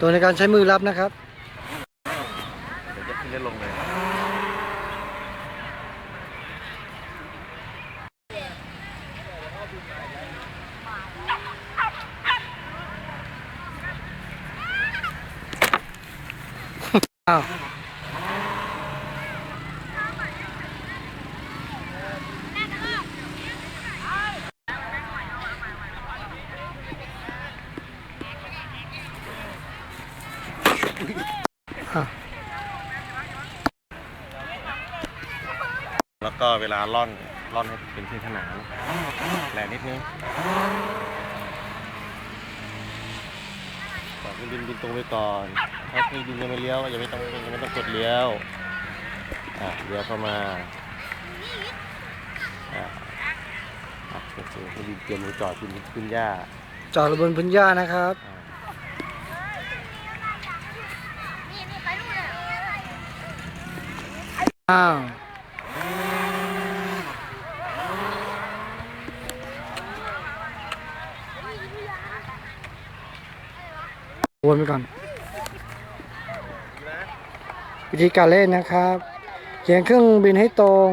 ตัวในการใช้มือรับนะครับ จะขึ้นได้ลงเลย อ้าวอะแล้วก็เวลาล่อนล่อนให้เป็นที่ขนานแรงนิดนึงก่อนขึ้นบินบินตรงไปก่อน ถ้าเครื่องบินยังไม่เลี้ยวยังไม่ต้องยังไม่ต้องกดเลี้ยวอะเลี้ยวเข้ามาอะอะโอเคเครื่องบินเตรียมมือจอดขึ้นขึ้นหญ้าจอดบนพื้นหญ้านะครับ อะอ้าววนไปก่อน วิธีการเล่นนะครับเขียนเครื่องบินให้ตรง